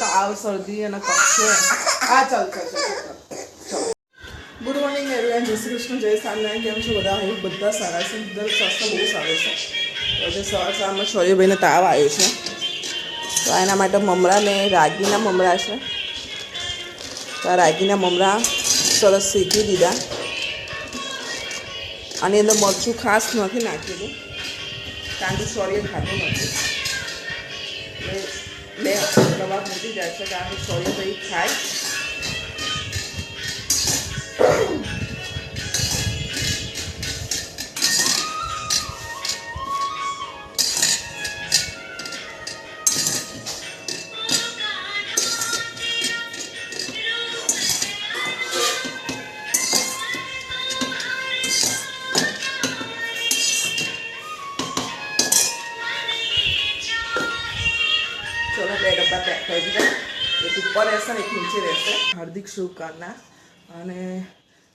તાવ શરદી અને કફ છે. આ ચાલ ચાલ ચાલ ગુડ મોર્નિંગ એવરીવન જય શ્રી કૃષ્ણ, જય સ્વામિનારાયણ કેમ છો બધા? હું બધા સારા છે. દર સ્વાસ્થ્ય બહુ સારું છે. આજે સવાર સવારમાં શૌર્યભાઈને તાવ આવ્યો છે. તો એના માટે મમરા ને રાગીના મમરા છે. તો આ રાગીના મમરા સરસ શીખી દીધા. આની અંદર મરચું ખાસ નથી નાખેલું કારણ કે શૌર્ય ખાતું નથી. બે દવા મૂકી જાય છે કારણ કે શૌર્ય ભાઈ ખાય હાર્દિક શુભકામના. અને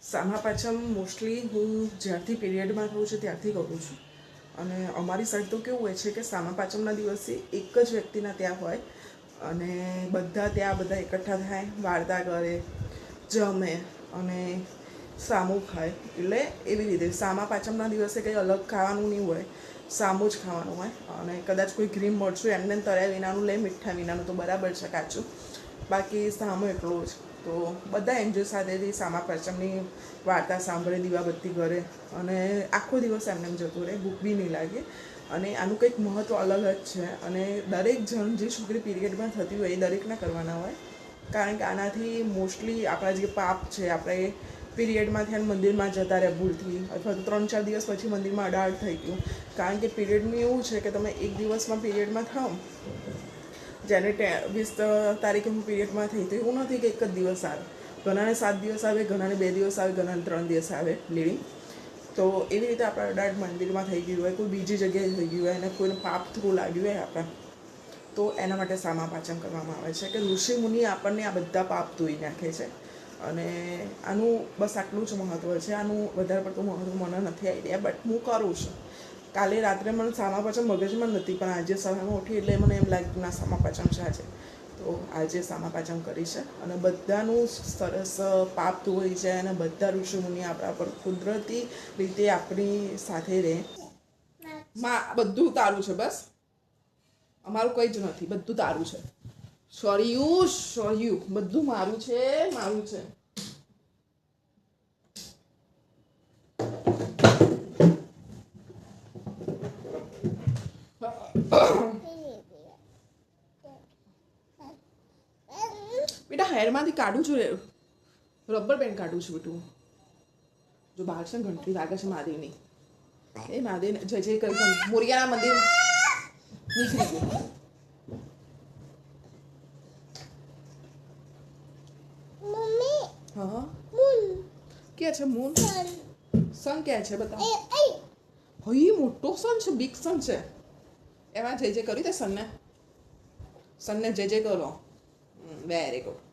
સામા પાછમ મોસ્ટલી હું જ્યારથી પીરિયડમાં રહું છું ત્યારથી કરું છું. અને અમારી સાઈડ તો કેવું હોય છે કે સામા પાચમના દિવસે એક જ વ્યક્તિના ત્યાં હોય. અને બધા ત્યાં બધા એકઠા થાય, વાર્તા કરે, જમે અને સામું ખાય. એટલે એવી રીતે સામા પાચમના દિવસે કંઈ અલગ ખાવાનું નહીં હોય, સામું જ ખાવાનું હોય. અને કદાચ કોઈ ક્રીમ મરચું એમને એમ તળ્યા વિનાનું, લે મીઠા વિનાનું તો બરાબર છે, કાચું. બાકી સામું એટલો જ. તો બધા એનજીઓ સાથેથી સામા પરચમની વાર્તા સાંભળે, દીવાબત્તી કરે અને આખો દિવસ એમને એમ જતો રહે, ભૂખ બી નહીં લાગે. અને આનું કંઈક મહત્ત્વ અલગ જ છે. અને દરેક જણ જે છોકરી પીરિયડમાં થતી હોય એ દરેકના કરવાના હોય. કારણ કે આનાથી મોસ્ટલી આપણા જે પાપ છે, આપણે પીરિયડમાંથી અને મંદિરમાં જતા રહે ભૂલથી. અથવા તો ત્રણ ચાર દિવસ પછી મંદિરમાં અડાડ થઈ ગયું. કારણ કે પીરિયડનું એવું છે કે તમે એક દિવસમાં પીરિયડમાં થાવ જેને વીસ તારીખે હું પીરિયડમાં થઈ તો એવું નથી કે એક જ દિવસ આવે. ઘણાને સાત દિવસ આવે, ઘણાને બે દિવસ આવે, ઘણાને ત્રણ દિવસ આવે લીડિંગ. તો એવી રીતે આપણા અડાડ મંદિરમાં થઈ ગયું હોય, કોઈ બીજી જગ્યાએ થઈ ગયું હોય અને કોઈને પાપ થ્રુ લાગ્યું હોય આપણા, તો એના માટે સામા પાચન કરવામાં આવે છે કે ઋષિ મુનિ આપણને આ બધા પાપ ધોઈ નાખે છે. અને આનું બસ આટલું જ મહત્ત્વ છે. આનું વધારે પડતું મહત્ત્વ મને નથી આઈડિયા બટ હું કરું છું. કાલે રાત્રે મને સામા પાચન મગજમાં નથી, પણ આજે સવારમાં ઉઠી એટલે મને એમ લાગ્યું ના, સામા પાચન છે આજે. તો આજે સામા પાચન કરી છે અને બધાનું સરસ પાપ ધોઈ જાય અને બધા ઋષિ મુનિ આપણા પર કુદરતી રીતે આપણી સાથે રહે. માં, બધું તારું છે બસ? અમારું કંઈ જ નથી, બધું તારું છે. સોર્યું સોર્યું બધું મારું છે મારું છે બેટા હેરમાંથી કાઢું છું રબર બેન્ડ કાઢું છું બેટું. જો બહાર છે ને ઘંટડી વાગે છે મહાદેવની. એ મહાદેવ જય જય કરી મોરિયાના મંદિર નીકળી ગયું. હા ક્યાં છે મૂન? સન. ક્યાં છે બતાવો. હઈ મોટો સન છે બિગ સન છે. એમાં જે જે કર્યું દે સનને? સનને જે જે કરો. વેરી ગુડ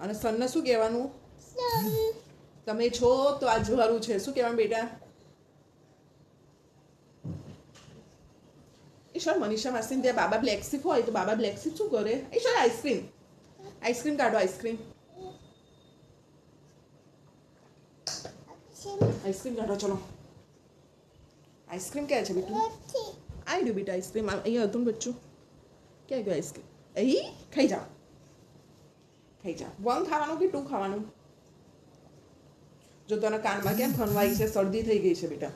અને સનને શું કહેવાનું? સન તમે છો તો આ જવારું છે. શું કહેવાનું બેટા? ઈશ્વર મનીષા માસીને ત્યાં બાબા બ્લેક સીપ હોય તો બાબા બ્લેક સીપ શું કરે? ઈશ્વર આઈસ્ક્રીમ. આઈસ્ક્રીમ કાઢો આઈસ્ક્રીમ. સિમ આઈસ્ક્રીમ કાઢો ચલો. આઈસ્ક્રીમ ક્યાં છે બેટું? નથી. આવી ગયું બેટા આઈસ્ક્રીમ. અહીંયા હતું ને બચ્ચું. ક્યાં ગયું આઈસ્ક્રીમ? અહીં? ખાઈ જાઓ. ખાઈ જાઓ વન ખાવાનું કે ટુ ખાવાનું? જો તને કાનમાં કેમ ખણવાઈ છે? શરદી થઈ ગઈ છે બેટા.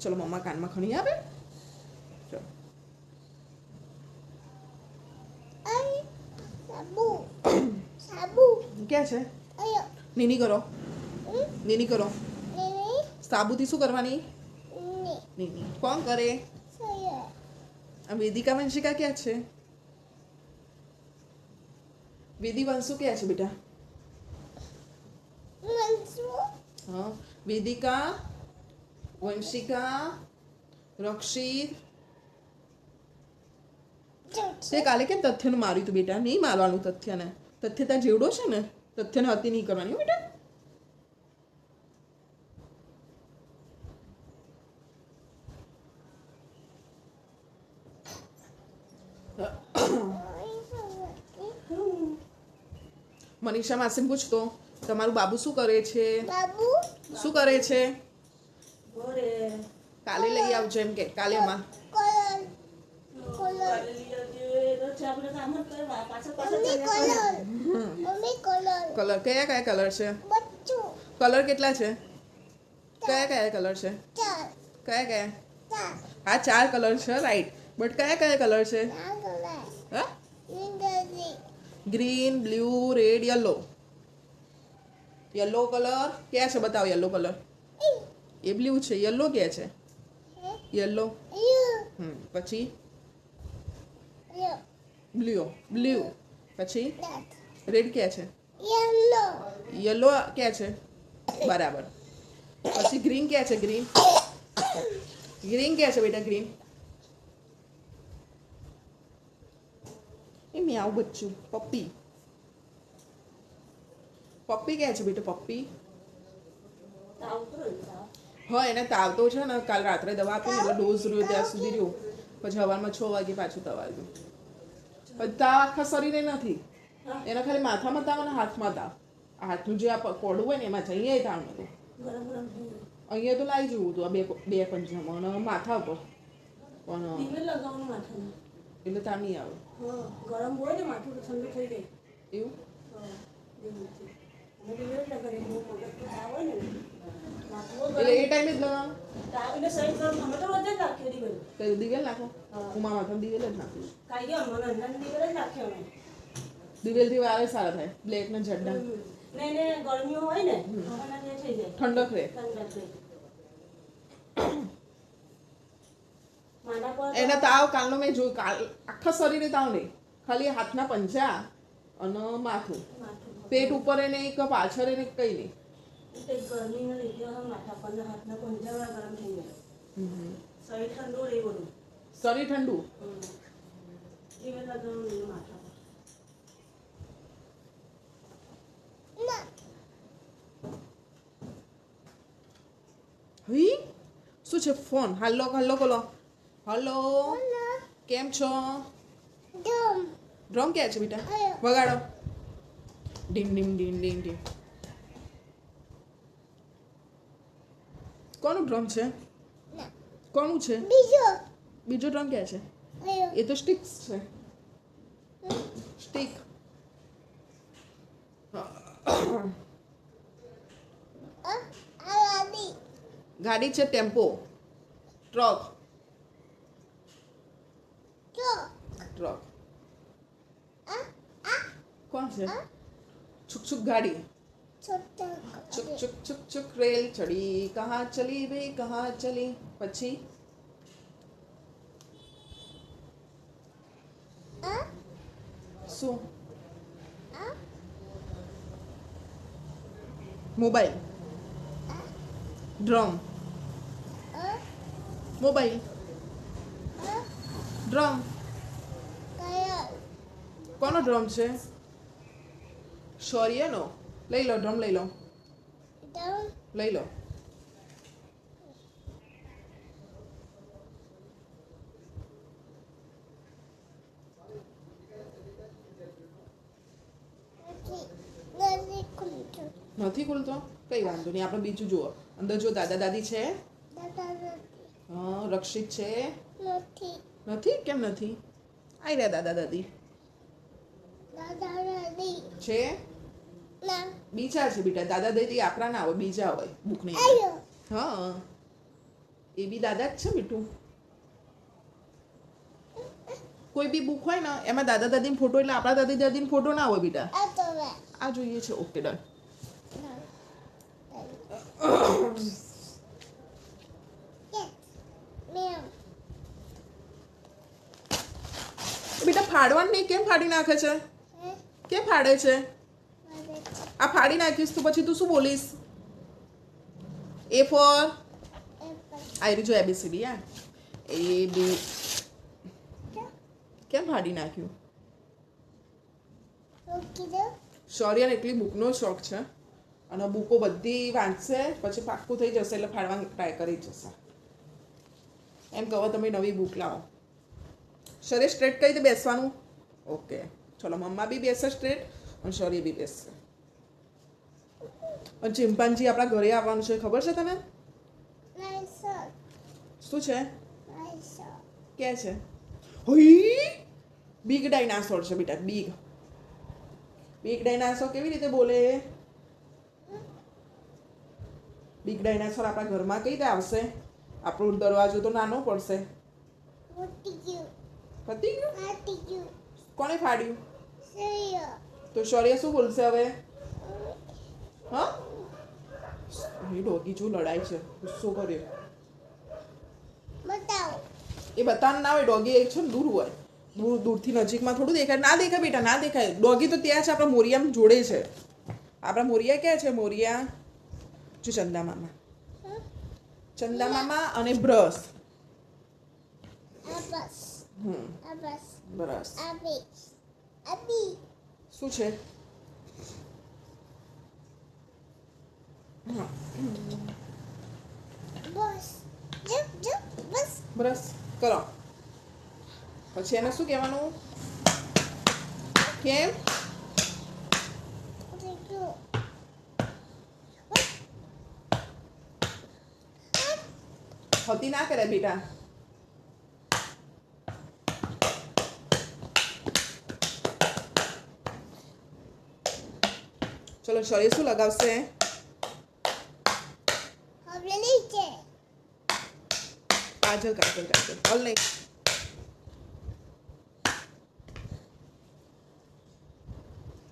ચલો મમ્મા કાનમાં ખણી આવે. ક્યાં છે? નીની કરો. નીની કરો. સાબુથી શું કરવાની? કોણ કરે? આ વેદિકા વંશિકા ક્યાં છે? વેદી વંશુ ક્યાં છે બેટા હા વેદિકા વંશિકા રક્ષિત તે કાલે કેમ તથ્યનું માર્યું હતું બેટા? નહીં મારવાનું તથ્યને. તથ્ય ત્યાં જેવડો છે ને તથ્યને હતી નહીં કરવાની બેટા. મનીષા માસીને પૂછતો તમારું બાબુ શું કરે છે? બાબુ? શું કરે છે? કાલે લઈ આવજો એમ કે કાલે માં. કલર. કયા કયા કલર છે? કલર કેટલા છે? કયા કયા કલર છે? કયા કયા? હા આ ચાર કલર છે રાઈટ. બટ કયા કયા કલર છે? હા? Green blue red yellow yellow colour ક્યાં છે? બતાવો યલો કલર એ બ્લુ છે યલો ક્યાં છે? યલો હમ, પછી? બ્લુ બ્લુ પછી? રેડ ક્યાં છે? યલો યલો ક્યાં છે? બરાબર. પછી ગ્રીન ક્યાં છે? ગ્રીન ગ્રીન ક્યાં છે બેટા? ગ્રીન એ મ્યાઉ બચ્ચું પપ્પી પપ્પી ક્યાં છે બેટો પપ્પી. હા એને તાવ તો છે ને કાલ રાત્રે દવા આપી એટલે ડોઝ રહ્યો ત્યાં સુધી રહ્યો પછી હવારમાં છ વાગે પાછું તાવ આવ્યું પણ તાવ આખા શરીરે નથી. એના ખાલી માથામાં તાવ અને હાથમાં તાવ હાથનું જે આ કોડું હોય ને એમાં અહીંયા તાવ નતું. અહીંયા તો લાવી જવું હતું આ બે બે પંજામાં માથા ઉપર પણ. એટલે તામી આવે હા, ગરમ હોય ને માથું તો ઠંડુ થઈ જાય. એવું? માથું એટલે એ ટાઈમે જ. તો દિવેલ નાખો? હા. હું દિવેલ જ નાખું. અમે. દિવેલથી વારે સારા થાય. બ્લેક ને જડડા. ગરમીઓ હોય ને થઈ જાય. ઠંડક રહે. ઠંડક રહે. માંદા પડે તો એના તાવ કાલનો મેં જોયું. કાલ આખા શરીરે તાવ નહીં. ખાલી હાથના પંજા અને માથું. પેટ ઉપર એને એક પાછળ એને કઈ નહીં. શરીર ઠંડુ હઈ? શું છે ફોન? હાલો હાલો બોલો. હલો. કેમ છો? ડ્રમ ક્યાં છે બેટા? વગાડો. ડીમ ડીમ ડીમ ડીમ ડીમ. કોનું ડ્રમ છે? કોનું છે? બીજો. બીજો ડ્રમ ક્યાં છે? એ તો સ્ટિક્સ છે. સ્ટિક. ગાડી છે ટેમ્પો. ટ્રક જો ટ્રક આ આ કોણ છે છુક છુક ગાડી છોટા છુક છુક છુક છુક રેલ ચડી કહા ચલી રે કહા ચલી પછી આ શું આ મોબાઈલ ડ્રમ આ મોબાઈલ આ ડ્રમ કયા કોનો ડ્રમ છે? શૌર્યનો? લઈ લો ડ્રમ લઈ લો. લઈ લો. નથી ખુલતું? કઈ વાંધો નહીં આપણે બીજું જુઓ. અંદર જો દાદા દાદી છે? હા રક્ષિત છે? નથી. કેમ નથી? આવી રહ્યા દાદા દાદી. છે? ના. બીજા છે બેટા. દાદા દાદી આપણા ના હોય બીજા હોય. બુકની અંદર. આયો. હા. એ બી દાદા જ છે બેટું. કોઈ બી બુક હોય ને એમાં દાદા દાદીનો ફોટો એટલે આપણા દાદી દાદીનો ફોટો ના હોય બેટા. આ જોઈએ છે. Okay done. બેટા ફાડવાનું નહીં. કેમ ફાડી નાખે છે? કેમ ફાડે છે? આ ફાડી નાખીશ તો પછી તું શું બોલીશ? એ ફોર એપલ આઈ રહી જો એબીસીડી આ. એ બી કેમ? ફાડી નાખ્યું? શૌર્યને એટલી બુકનો શોખ છે. અને બુકો બધી વાંચશે પછી પાક્કું થઈ જશે એટલે ફાડવાની ટ્રાય કરી જશે. એમ કહો તમે નવી બુક લાવો. શરીર સ્ટ્રેટ કઈ રીતે બેસવાનું? ઓકે ચલો મમ્મા બી બેસે સ્ટ્રેટ અને શૌર્ય બી બેસશે અને ચિમ્પાન્જી આપણા ઘરે આવવાનું છે ખબર છે તને. શું છે. કે છે હોઈ બિગ ડાયનાસોર છે બેટા બિગ બિગ ડાયનાસોર કેવી રીતે બોલે બિગ ડાયનાસોર આપણા ઘરમાં કઈ રીતે આવશે આપણો દરવાજો તો નાનો પડશે પતી ગયું કોણે ફાડ્યું. તો શૌર્ય શું બોલશે હવે? હા? એ ડોગી જો લડાય છે. ગુસ્સો કર્યો. બતાવો. એ બતાવવાનું ના હોય ડોગી એક છે ને દૂર હોય. દૂર દૂરથી નજીકમાં થોડું દેખાય. ના દેખાય બેટા ના દેખાય. ડોગી તો ત્યાં છે આપણા મોરિયામાં જોડે છે. આપણા મોરિયા ક્યાં છે મોરિયા? જો ચંદા મામા. ચંદા મામા અને બ્રશ હમ. બ્રશ આ બી આ બી શું છે હા બસ જપ જપ બસ બ્રશ કરો પછી એને શું કહેવાનું કેમ હતી ના કરે બેટા ચલો શરીર શું લગાવશે કાજલ કાજલ કાજલ ઓલ નહીં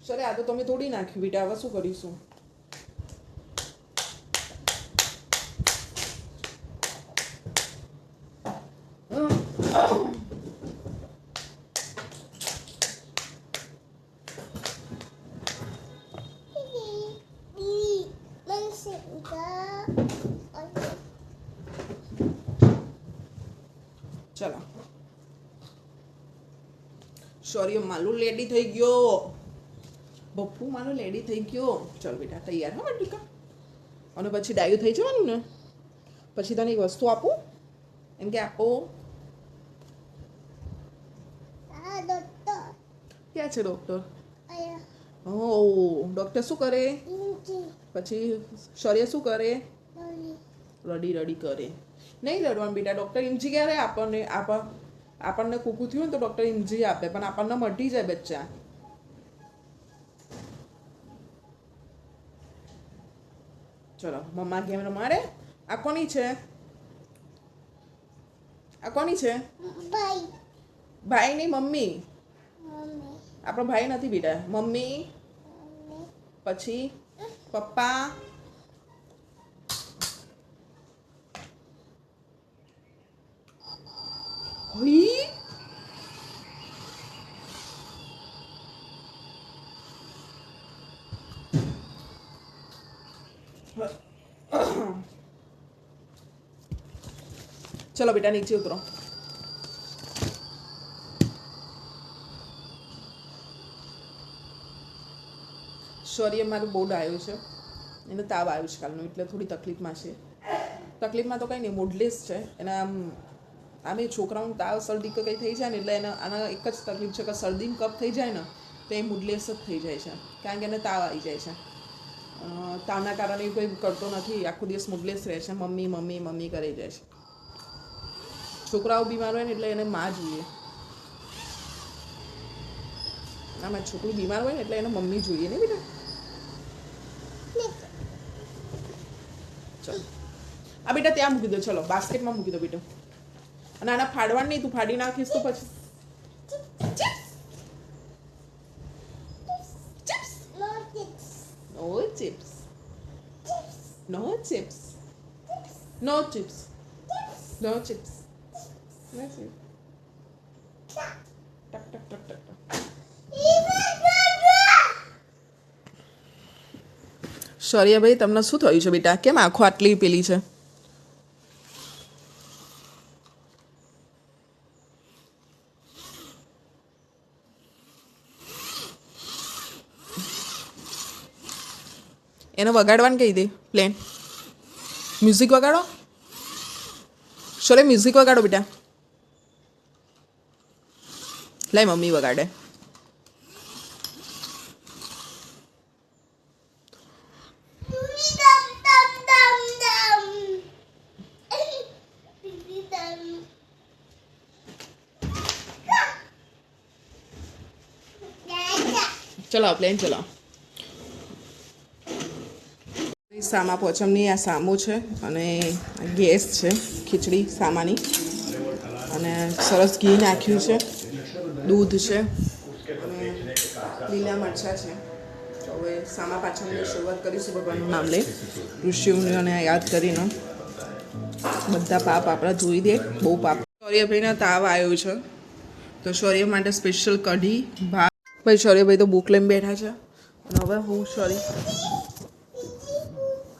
સરે આ તો તમે તોડી નાખ્યું બેટા. હવે શું કરીશું દીદી મને સિંગા ઓકે ચલો શૌર્ય માલું લેડી થઈ ગયો. બપ્પુ મારો લેડી થઈ ગયો. ચલ બેટા તૈયાર હા ટીકા અને પછી ડાયું થઈ જવાનું ને? પછી તને એક વસ્તુ આપું? એમ કે આપો. ક્યાં છે ડૉક્ટર ઓ ડૉક્ટર શું કરે? પછી શૌર્ય શું કરે? રડી. રડી કરે. નહીં રડવાનું બેટા ડૉક્ટર ઇમજી ક્યારે આપણને આપ આપણને કૂકું થયું ને તો ડૉક્ટર ઇમજી આપે પણ આપણને મટી જાય બચ્ચા. ચલો મમ્મા ગેમ રમાડે આ કોની છે? આ કોની છે? ભાઈ. ભાઈની મમ્મી. મમ્મી. આપણો ભાઈ નથી બેટા. મમ્મી. પછી પપ્પા હોઈ ચલો બેટા, નીચે ઉતરો. શૌર્ય મારું બહુ ડાયો છે. એને તાવ આવ્યો છે કાલનો, એટલે થોડી તકલીફમાં છે. તકલીફમાં તો કંઈ નહીં મોડલેસ છે. એના આમ, આમે છોકરાઓને તાવ શરદી કે કંઈ થઈ જાય ને, એટલે એને આના એક જ તકલીફ છે કે શરદી કફ થઈ જાય ને, તો એ મૂડલેસ જ થઈ જાય છે. કારણ કે એને તાવ આવી જાય છે. તાવના કારણે કંઈ કરતો નથી. આખો દિવસ મૂડલેસ રહે છે. મમ્મી મમ્મી મમ્મી કરી જાય છે. છોકરાઓ બીમાર હોય ને એટલે એને માં જોઈએ. મારું છોકરું બીમાર હોય ને એટલે એને મમ્મી જોઈએ ને બેટા. ચલો. આ બેટા ત્યાં મૂકી દો, ચલો, બાસ્કેટમાં મૂકી દો બેટા. અને આના ફાડવાનું નહીં, તું ફાડી નાખીશ તો પછી. No chips no chips no chips no chips no Tac, tac, tac, tac, tac. શૌર્યભાઈ તમને શું થયું છે બેટા? કેમ આંખો આટલી પેલી છે? એને વગાડવાનું કહી દે પ્લેન મ્યુઝિક વગાડો? શોરે મ્યુઝિક વગાડો બેટા. લઈ મમ્મી વગાડે. ચલાવ પ્લેન ચલાવ. સામા પોચમની આ સામો છે અને ગેસ છે, ખીચડી, સામાની. અને સરસ ઘી નાખ્યું છે. દૂધ છે, અને લીલા મરચાં છે. તો હવે સામા પાછળની શરૂઆત કરીશું ભગવાનનું નામ લઈ. ઋષિઓને યાદ કરીને બધા પાપ આપણા ધોઈ દે, બહુ પાપ. શૌર્યભાઈના તાવ આવ્યો છે. તો શૌર્ય માટે સ્પેશિયલ કઢી, ભાત. ભાઈ, શૌર્યભાઈ તો બુક લઈને બેઠા છે. અને હવે હું સોરી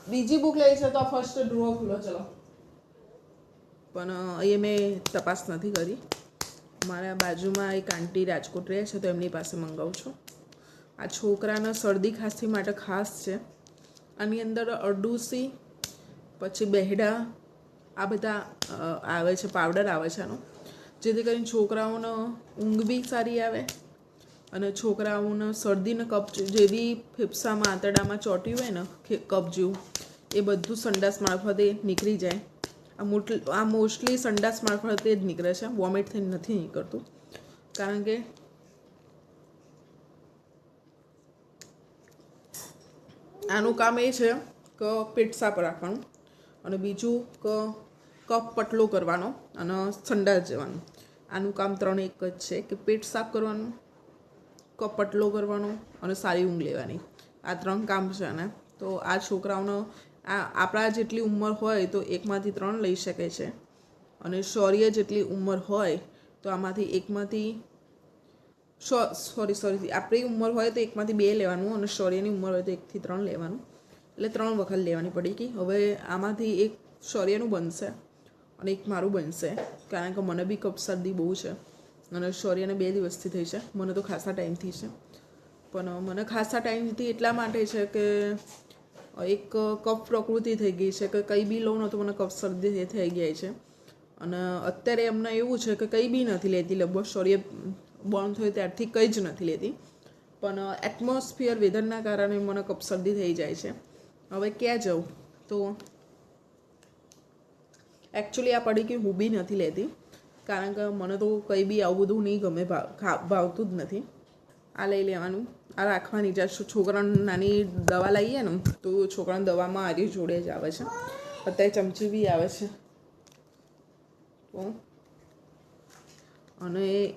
બીજી બુક લઈ છે તો ફર્સ્ટ ડ્રો ખુલ્લો, ચલો. પણ અહીંયા મેં તપાસ નથી કરી. મારા બાજુમાં એક આંટી રાજકોટ રહે છે, તો એમની પાસે મંગાવું છું. આ છોકરાના શરદી ખાંસી માટે ખાસ છે. આની અંદર અરડુસી, પછી બહેડા, આ બધા આવે છે, પાવડર આવે છે આનો. જેથી કરીને છોકરાઓનો ઊંઘ બી સારી આવે અને છોકરાઓને શરદીને કપ જેવી ફેફસામાં, આંતરડામાં ચોટ્યું હોય ને કપ જેવું, એ બધું સંડાસ મારફતે નીકળી જાય. આ મોટ આ મોસ્ટલી સંડાસ મારફતે જ નીકળે છે. વોમિટ થઈને નથી નીકળતું. કારણ કે આનું કામ એ છે કે પેટ સાફ રાખવાનું અને બીજું કે કફ પટલો કરવાનો અને સંડાસ જવાનું. આનું કામ ત્રણ એક જ છે કે પેટ સાફ કરવાનું કફ પટલો કરવાનો અને સારી ઊંઘ લેવાની. આ ત્રણ કામ છે ને તો આ છોકરાઓનો આ આપણા જેટલી ઉંમર હોય તો એકમાંથી ત્રણ લઈ શકે છે. અને શૌર્ય જેટલી ઉંમર હોય તો આમાંથી એકમાંથી સોરી સોરી આપણી ઉંમર હોય તો એકમાંથી બે લેવાનું અને શૌર્યની ઉંમર હોય તો એકથી ત્રણ લેવાનું. એટલે ત્રણ વખત લેવાની પડી ગઈ હવે આમાંથી એક શૌર્યનું બનશે અને એક મારું બનશે. કારણ કે મને બી કફ શરદી બહુ છે અને શૌર્યને બે દિવસથી થઈ છે. મને તો ખાસા ટાઈમથી છે. પણ મને ખાસા ટાઈમથી એટલા માટે છે કે એક કફ પ્રકૃતિ થઈ ગઈ છે કે કંઈ બી લઉં ને તો મને કફ શરદી થઈ જાય છે. અને અત્યારે એમને એવું છે કે કંઈ બી નથી લેતી, લગભગ શૌર્ય બોર્ન થયું ત્યારથી કંઈ જ નથી લેતી. પણ એટમોસ્ફિયર વેધરના કારણે મને કફ શરદી થઈ જાય છે. હવે ક્યાં જાઉં તો એકચ્યુઅલી આ પડી કે હું બી નથી લેતી. કારણ કે મને તો કંઈ બી આવું બધું નહીં ગમે ભાવ ભાવતું જ નથી. આ લઈ લેવાનું. આ રાખવાની જ્યાં છોકરાને નાની દવા લઈએ ને, તો છોકરાને દવામાં આરી જોડે જ આવે છે. અત્યારે ચમચી બી આવે છે. તો અને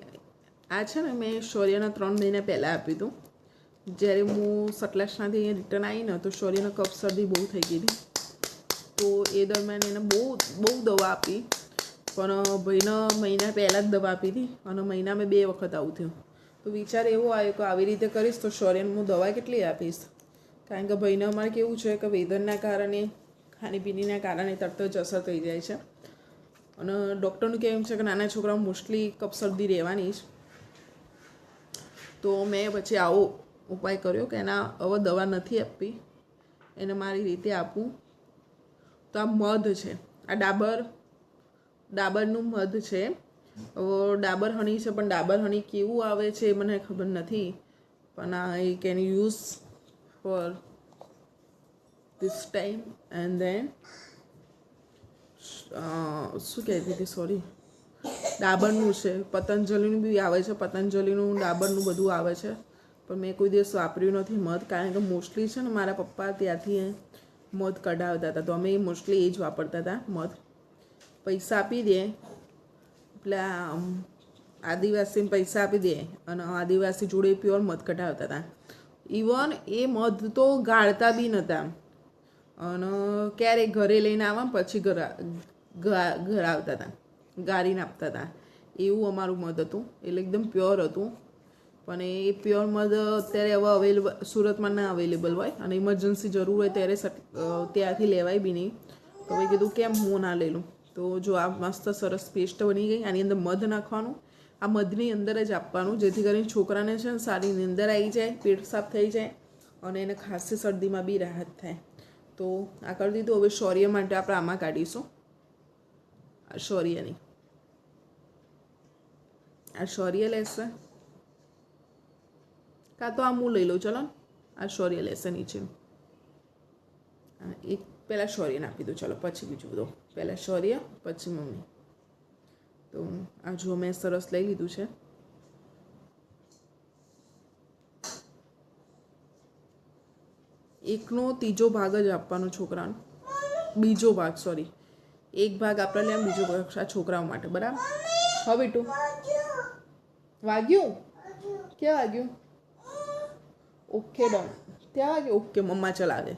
આ છે ને મેં શૌર્યના ત્રણ મહિના પહેલાં આપ્યું હતું. જ્યારે હું સટલાસનાથી અહીંયા રિટર્ન આવી ને, તો શૌર્યનો કફ શરદી બહુ થઈ ગઈ હતી. તો એ દરમિયાન એને બહુ બહુ દવા આપી. પણ ભાઈને મહિના પહેલાં જ દવા આપી હતી. અને મહિનામાં બે વખત આવું થયું. તો વિચાર એવો આવ્યો કે આવી રીતે કરીશ તો શૌર્યને હું દવા કેટલી આપીશ? કારણ કે ભાઈને અમારે કેવું છે કે વેધનના કારણે, ખાણીપીણીના કારણે તરત જ અસર થઈ જાય છે. અને ડૉક્ટરનું કહેવું છે કે નાના છોકરાઓ મોસ્ટલી કફ રહેવાની જ. તો મેં પછી આવો ઉપાય કર્યો કે એના હવે દવા નથી આપવી એને મારી રીતે આપું. તો આ મધ છે. આ ડાબર, ડાબરનું મધ છે. ડાબર હની છે, પણ ડાબર હની કેવું આવે છે એ મને ખબર નથી. પણ આ I can use for this time and then શું કહેતી હતી? સોરી ડાબરનું છે. પતંજલિનું બી આવે છે. પતંજલિનું, ડાબરનું બધું આવે છે. પણ મેં કોઈ દિવસ વાપર્યું નથી મધ, કારણ કે મોસ્ટલી છે ને મારા પપ્પા ત્યાંથી મધ કઢાવતા હતા. તો અમે મોસ્ટલી એ જ વાપરતા હતા, મધ. પૈસા આપી દે. પેલા આદિવાસીને પૈસા આપી દે અને આદિવાસી જોડે પ્યોર મધ કઢાવતા હતા. ઇવન એ મધ તો ગાળતા બી નહોતા અને ક્યારેક ઘરે લઈને આવવા પછી ઘર ઘર આવતા હતા. ગાળીને આપતા હતા. એવું અમારું મધ હતું. એટલે એકદમ પ્યોર હતું. પણ એ પ્યોર મધ અત્યારે હવે અવેલેબલ સુરતમાં ના અવેલેબલ હોય. અને ઇમરજન્સી જરૂર હોય ત્યારે ત્યાંથી લેવાય બી નહીં. તો મેં કીધું કેમ હું ના લઈ લઉં? તો જો આ મસ્ત સરસ પેસ્ટ બની ગઈ, આની અંદર મધ નાખવાનું. આ મધની અંદર જ આપવાનું, જેથી કરીને છોકરાને છે ને સારી નીંદર આવી જાય, પેટ સાફ થઈ જાય અને એને ખાંસી શરદીમાં બી રાહત થાય. તો આ કરી દીધું, હવે શૌર્ય માટે આપણે આમાં કાઢીશું. આ શૌર્યની. આ શૌર્ય લેશે. કાં તો આ હું લઈ લઉં, ચલો. આ શૌર્ય લેશે નીચે. એક પહેલાં શૌર્યને આપી દઉં ચાલો, પછી બીજું બધું. પહેલાં શૌર્ય, પછી મમ્મી. તો આ જો મેં સરસ લઈ લીધું છે. એકનો ત્રીજો ભાગ જ આપવાનો છોકરાનો. બીજો ભાગ સોરી એક ભાગ આપણે લેવા બીજો ભાગ આ છોકરાઓ માટે, બરાબર? હા બેટું. વાગ્યું? ક્યાં વાગ્યું? Okay, done. ત્યાં વાગ્યું? ઓકે, મમ્મા ચલાવે.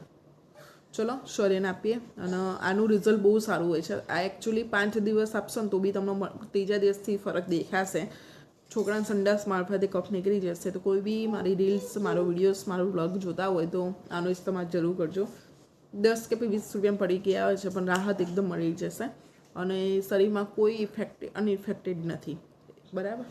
ચલો શૌર્યને આપીએ અને આનું રિઝલ્ટ બહુ સારું હોય છે. આ એકચ્યુઅલી પાંચ દિવસ આપશો ને તો બી તમને ત્રીજા દિવસથી ફરક દેખાશે. છોકરાના સંડાસ મારફતે કફ નીકળી જશે. તો કોઈ બી મારી રીલ્સ મારો વિડીયોસ મારો વ્લોગ જોતા હોય તો આનો ઇસ્તેમાલ જરૂર કરજો. દસ કે વીસ રૂપિયા પડી ગયા આવે છે, પણ રાહત એકદમ મળી જશે. અને શરીરમાં કોઈ ઇફેક્ટ અનઇફેક્ટેડ નથી. બરાબર?